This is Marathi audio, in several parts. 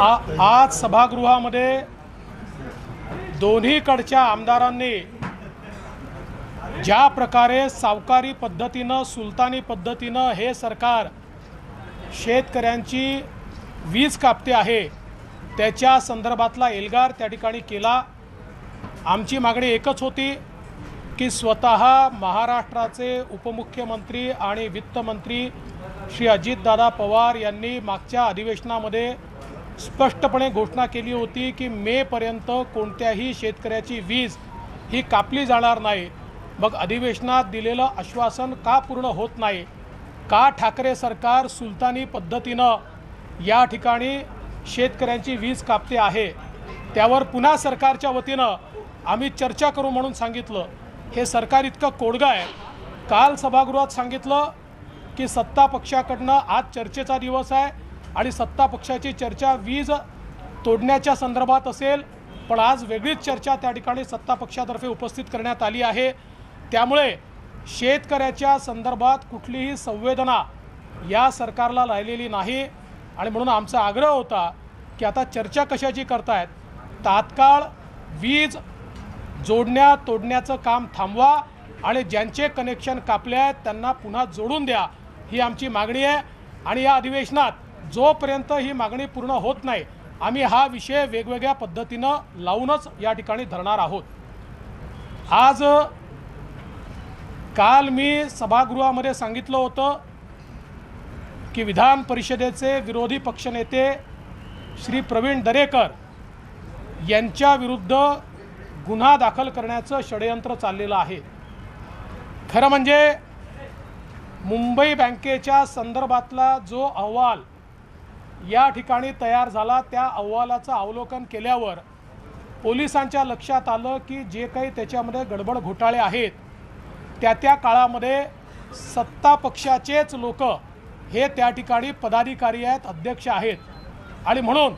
आ- आज सभागृहामध्ये दोन्हीकडच्या आमदारांनी ज्या प्रकारे सावकारी पद्धतीनं सुलतानी पद्धतीनं हे सरकार शेतकऱ्यांची वीज कापते आहे त्याच्या संदर्भातला एल्गार त्या ठिकाणी केला. आमची मागणी एकच होती की स्वतः महाराष्ट्राचे उपमुख्यमंत्री आणि वित्तमंत्री श्री अजितदादा पवार यांनी मागच्या अधिवेशनामध्ये स्पष्टपणे घोषणा केली होती की मेपर्यंत कोणत्याही शेतकऱ्याची वीज ही कापली जाणार नाही. मग अधिवेशनात दिलेलं आश्वासन का पूर्ण होत नाही? का ठाकरे सरकार सुलतानी पद्धतीनं या ठिकाणी शेतकऱ्यांची वीज कापते आहे? त्यावर पुन्हा सरकारच्या वतीनं आम्ही चर्चा करू म्हणून सांगितलं. हे सरकार इतकं कोडगं आहे. काल सभागृहात सांगितलं की सत्ता पक्षाकडनं आज चर्चेचा दिवस आहे आणि सत्ता पक्षाची चर्चा वीज तोडण्याच्या संदर्भात असेल पण आज वेगळीच चर्चा त्या ठिकाणी सत्ता पक्षातर्फे उपस्थित करण्यात आली आहे. त्यामुळे शेतकऱ्याच्या संदर्भात कुठलीही संवेदना या सरकारला राहिलेली नाही आणि म्हणून आमचा आग्रह होता की आता चर्चा कशाची करतायत? तात्काळ वीज जोडण्या तोडण्याचं काम थांबवा आणि ज्यांचे कनेक्शन कापले आहेत त्यांना पुन्हा जोडून द्या. ही आमची मागणी आहे. आणि या अधिवेशनात जोपर्यंत ही मागणी पूर्ण होत नाही आम्ही हा विषय वेगवेगळ्या पद्धतीनं लावूनच या ठिकाणी धरणार आहोत. आज काल मी सभागृहामध्ये सांगितलं होतं की विधान परिषदेचे विरोधी पक्षनेते श्री प्रवीण दरेकर यांच्या विरुद्ध गुन्हा दाखल करण्याचं षडयंत्र चाललेलं आहे. खरं म्हणजे मुंबई बँकेच्या संदर्भातला जो अहवाल या ठिकाणी तयार झाला त्या अहवालाचं अवलोकन केल्यावर पोलिसांच्या लक्षात आलं की जे काही त्याच्यामध्ये गडबड घोटाळे आहेत त्या त्या काळामध्ये सत्ता पक्षाचेच लोक हे त्या ठिकाणी पदाधिकारी आहेत अध्यक्ष आहेत. आणि म्हणून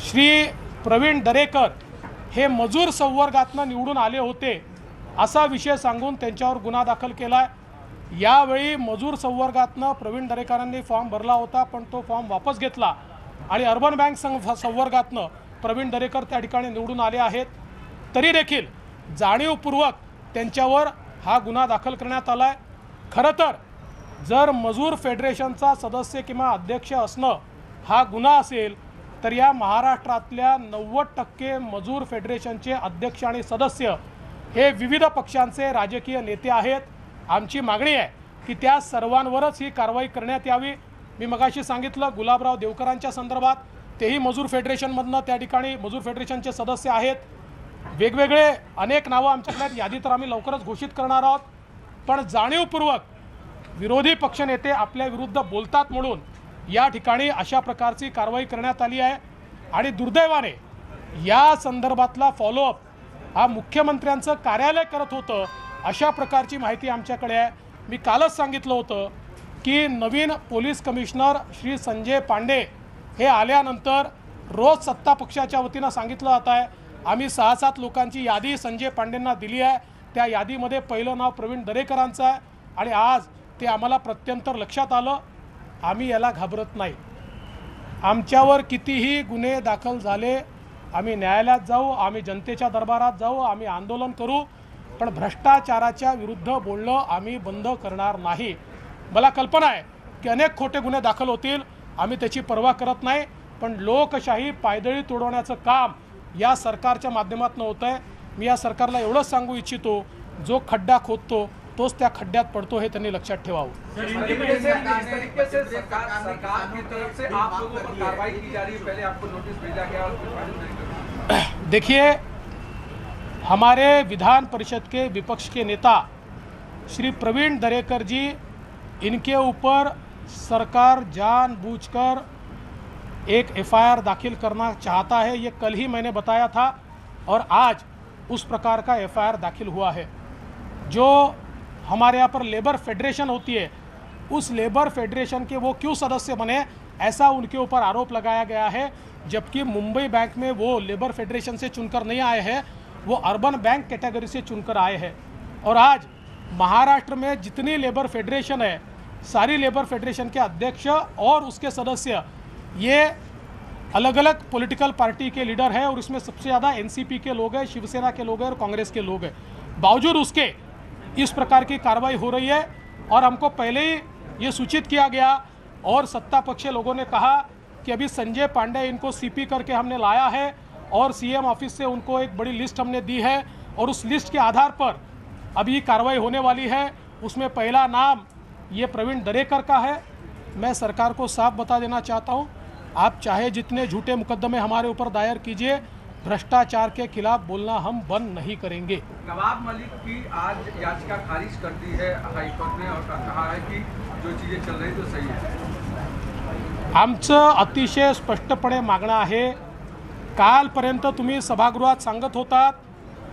श्री प्रवीण दरेकर हे मजूर संवर्गातनं निवडून आले होते असा विषय सांगून त्यांच्यावर गुन्हा दाखल केला आहे यावेळी मजूर संवर्गातनं प्रवीण दरेकरांनी फॉर्म भरला होता पण तो फॉर्म वापस घेतला. आणि अर्बन बँक सं संवर्गातनं प्रवीण दरेकर त्या ठिकाणी निवडून आले आहेत. तरी देखील जाणीवपूर्वक त्यांच्यावर हा गुन्हा दाखल करण्यात आला आहे खरं तर जर मजूर फेडरेशनचा सदस्य किंवा अध्यक्ष असणं हा गुन्हा असेल तर या महाराष्ट्रातल्या नव्वद टक्के मजूर फेडरेशनचे अध्यक्ष आणि सदस्य हे विविध पक्षांचे राजकीय नेते आहेत. आमची मागणी आहे की त्या सर्वांवरच ही कारवाई करण्यात यावी. मी मगाशी सांगितलं गुलाबराव देवकरांच्या संदर्भात तेही मजूर फेडरेशनमधनं त्या ठिकाणी मजूर फेडरेशनचे सदस्य आहेत. वेगवेगळे अनेक नावं आमच्याकडे यादी तर आम्ही लवकरच घोषित करणार आहोत. पण जाणीवपूर्वक विरोधी पक्षनेते आपल्या विरुद्ध बोलतात म्हणून या ठिकाणी अशा प्रकारची कारवाई करण्यात आली आहे. आणि दुर्दैवाने या संदर्भातला फॉलोअप हा मुख्यमंत्र्यांचं कार्यालय करत होतं अशा प्रकारची माहिती आमच्याकडे आहे. मी कालच सांगितलं होतं की नवीन पोलीस कमिशनर श्री संजय पांडे हे आल्यानंतर रोज सत्ता पक्षाच्या वतीनं सांगितलं जात आहे. आम्ही सहा सात लोकांची यादी संजय पांडेंना दिली आहे. त्या यादीमध्ये पहिलं नाव प्रवीण दरेकरांचं आहे. आणि आज ते आम्हाला प्रत्यंतर लक्षात आलं. आम्ही याला घाबरत नाही. आमच्यावर कितीही गुन्हे दाखल झाले आम्ही न्यायालयात जाऊ आम्ही जनतेच्या दरबारात जाऊ आम्ही आंदोलन करू पण भ्रष्टाचाराच्या विरुद्ध बोलणं आम्ही बंद करणार नाही. मला कल्पना आहे की अनेक खोटे गुन्हे दाखल होतील आम्ही त्याची पर्वा करत नाही पण लोकशाही पायदळी तोडवण्याचं काम या सरकारच्या माध्यमातून होतं आहे मी या सरकारला एवढंच सांगू इच्छितो जो खड्डा खोदतो तोच त्या खड्ड्यात पडतो हे त्यांनी लक्षात ठेवावं. इस तरीके से इस तरीके से सरकार सरकार की तरफ़ से आप लोगों पर कार्रवाई की जा रही है पहले आपको नोटिस भेजा गया और फिर फाइनल नहीं कर देखिए हमारे विधान परिषद के विपक्ष के नेता श्री प्रवीण दरेकर जी इनके ऊपर सरकार जानबूझकर एक एफआईआर दाखिल करना चाहता है ये कल ही मैंने बताया था और आज उस प्रकार का एफआईआर दाखिल हुआ है। जो हमारे यहाँ पर लेबर फेडरेशन होती है। उस लेबर फेडरेशन के वो क्यों सदस्य बने? ऐसा उनके ऊपर आरोप लगाया गया है, जबकि मुंबई बैंक में वो लेबर फेडरेशन से चुनकर नहीं आए हैं, वो अर्बन बैंक कैटेगरी से चुनकर आए हैं। और आज महाराष्ट्र में जितनी लेबर फेडरेशन है, सारी लेबर फेडरेशन के अध्यक्ष और उसके सदस्य, ये अलग अलग पॉलिटिकल पार्टी के लीडर हैं और इसमें सबसे ज़्यादा एनसीपी के लोग हैं, शिवसेना के लोग हैं और कांग्रेस के लोग हैं। बावजूद उसके इस प्रकार की कार्रवाई हो रही है और हमको पहले ही ये सूचित किया गया और सत्ता पक्ष लोगों ने कहा कि अभी संजय पांडे इनको सीपी करके हमने लाया है और सीएम ऑफ़िस से उनको एक बड़ी लिस्ट हमने दी है और उस लिस्ट के आधार पर अभी कार्रवाई होने वाली है। उसमें पहला नाम ये प्रवीण दरेकर का है। मैं सरकार को साफ़ बता देना चाहता हूँ, आप चाहे जितने झूठे मुकदमे हमारे ऊपर दायर कीजिए भ्रष्टाचार के खिलाफ बोलना हम बंद नहीं करेंगे। नवाब मलिक की आज याचिका खारिज कर दी है हाईकोर्ट ने और कहा है कि जो चीजें चल रही तो सही है। आमचं अतिशय स्पष्टपणे मागणं आहे कालपर्यंत तुम्ही सभागृहात सांगत होतात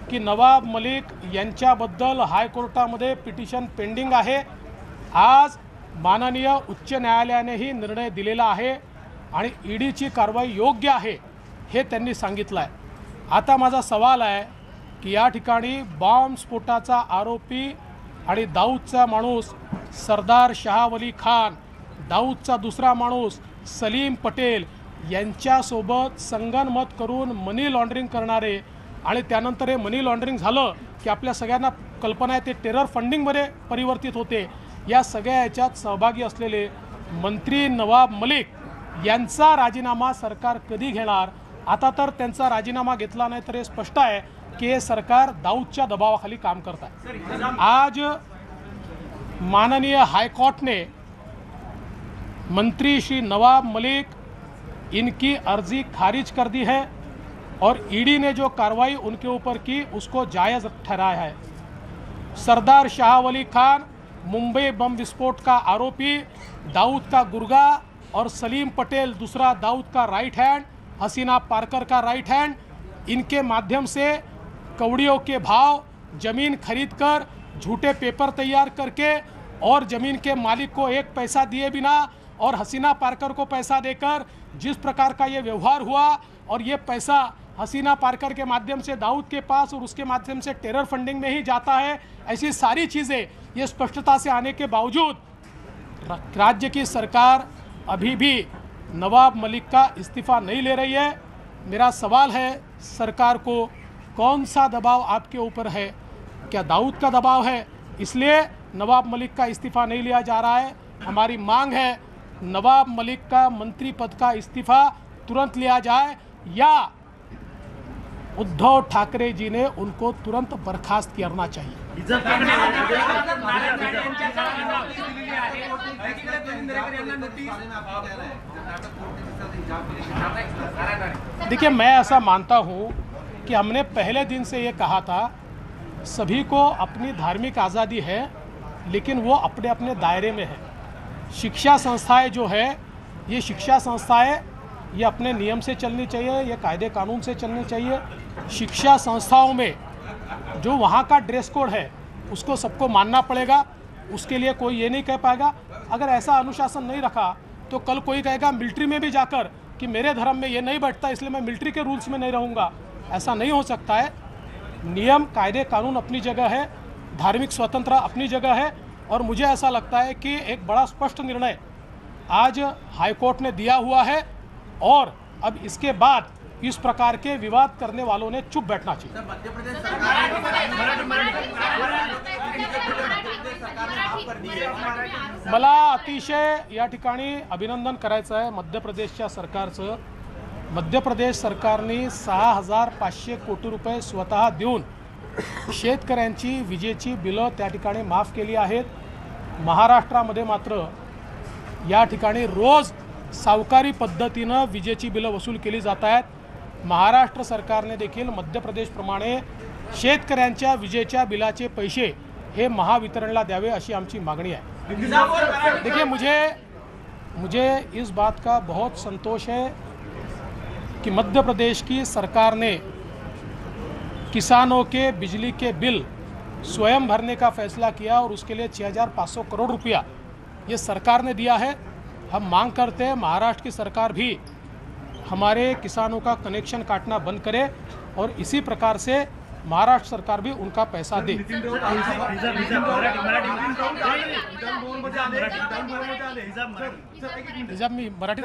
की नवाब मलिक यांच्याबद्दल हायकोर्टामध्ये पिटिशन पेंडिंग आहे. आज माननीय उच्च न्यायालयानेही निर्णय दिलेला आहे आणि ईडीची कारवाई योग्य आहे हे त्यांनी सांगितलं आहे आता माझा सवाल आहे की या ठिकाणी बॉम्बस्फोटाचा आरोपी आणि दाऊदचा माणूस सरदार शहावली खान दाऊदचा दुसरा माणूस सलीम पटेल यांच्यासोबत संगनमत करून मनी लॉन्ड्रिंग करणारे आणि त्यानंतर हे मनी लॉन्ड्रिंग झालं की आपल्या सगळ्यांना कल्पना आहे ते टेरर फंडिंगमध्ये परिवर्तित होते. या सगळ्या याच्यात सहभागी असलेले मंत्री नवाब मलिक यांचा राजीनामा सरकार कधी घेणार? आता तर त्यांचा राजीनामा घेतला नाही तर हे स्पष्ट आहे की हे सरकार दाऊदच्या दबावाखाली काम करत आहे. आज माननीय हाईकोर्ट ने मंत्री श्री नवाब मलिक इनकी अर्जी खारिज कर दी है और ईडी ने जो कार्रवाई उनके ऊपर की उसको जायज़ ठहराया है। सरदार शाहवली खान मुंबई बम विस्फोट का आरोपी दाऊद का गुर्गा और सलीम पटेल दूसरा दाऊद का राइट हैंड हसीना पार्कर का राइट हैंड इनके माध्यम से कौड़ियों के भाव, ज़मीन खरीद कर झूठे पेपर तैयार करके, और ज़मीन के मालिक को एक पैसा दिए बिना, और हसीना पार्कर को पैसा देकर, जिस प्रकार का ये व्यवहार हुआ, और ये पैसा हसीना पार्कर के माध्यम से, दाऊद के पास, और उसके माध्यम से टेरर फंडिंग में ही जाता है, ऐसी सारी चीज़ें ये स्पष्टता से आने के बावजूद, राज्य की सरकार अभी भी नवाब मलिक का इस्तीफ़ा नहीं ले रही है। मेरा सवाल है, सरकार को कौन सा दबाव आपके ऊपर है? क्या दाऊद का दबाव है? इसलिए नवाब मलिक का इस्तीफ़ा नहीं लिया जा रहा है। हमारी मांग है, नवाब मलिक का मंत्री पद का इस्तीफ़ा तुरंत लिया जाए या उद्धव ठाकरे जी ने उनको तुरंत बर्खास्त करना चाहिए। देखिए, मैं ऐसा मानता हूँ कि हमने पहले दिन से ये कहा था, सभी को अपनी धार्मिक आज़ादी है, लेकिन वो अपने अपने दायरे में है। शिक्षा संस्थाएँ जो है, ये शिक्षा संस्थाएँ, ये अपने नियम से चलनी चाहिए, ये कायदे कानून से चलनी चाहिए शिक्षा संस्थाओं में जो वहाँ का ड्रेस कोड है, उसको सबको मानना पड़ेगा। उसके लिए कोई ये नहीं कह पाएगा। अगर ऐसा अनुशासन नहीं रखा तो कल कोई कहेगा, मिलिट्री में भी जाकर कि मेरे धर्म में ये नहीं बैठता, इसलिए मैं मिलिट्री के रूल्स में नहीं रहूँगा। ऐसा नहीं हो सकता है। नियम, कायदे, कानून अपनी जगह है। धार्मिक स्वतंत्रता अपनी जगह है। और मुझे ऐसा लगता है कि एक बड़ा स्पष्ट निर्णय आज हाईकोर्ट ने दिया हुआ है। और अब इसके बाद इस प्रकार के विवाद करने वालों ने चुप बैठना चाहिए। मध्य प्रदेश सरकार मला अतिशय या ठिकाणी अभिनंदन करायचं आहे. मध्य प्रदेशच्या सरकारचं. मध्य प्रदेश सरकारने सहा हजार पाचशे कोटी रुपये स्वतः देऊन शेतकऱ्यांची विजेची बिलं त्या ठिकाणी माफ केली आहेत. महाराष्ट्रामध्ये मात्र या ठिकाणी रोज सावकारी पद्धतीनं विजेची बिलं वसूल केली जात आहेत. महाराष्ट्र सरकारने देखील मध्य प्रदेश प्रदेशप्रमाणे शेतकऱ्यांच्या विजेच्या बिलाचे पैसे हे महावितरणला द्यावे अशी आमची मागणी है देखिए मुझे मुझे इस बात का बहुत संतोष है कि मध्य प्रदेश की सरकार ने किसानों के बिजली के बिल स्वयं भरने का फैसला किया और उसके लिए 6,500 करोड़ रुपया ये सरकार ने दिया है। हम मांग करते हैं महाराष्ट्र की सरकार भी हमारे किसानों का कनेक्शन काटना बंद करे और इसी प्रकार से महाराष्ट्र सरकार भी उनका पैसा दे। हिजाब मराठी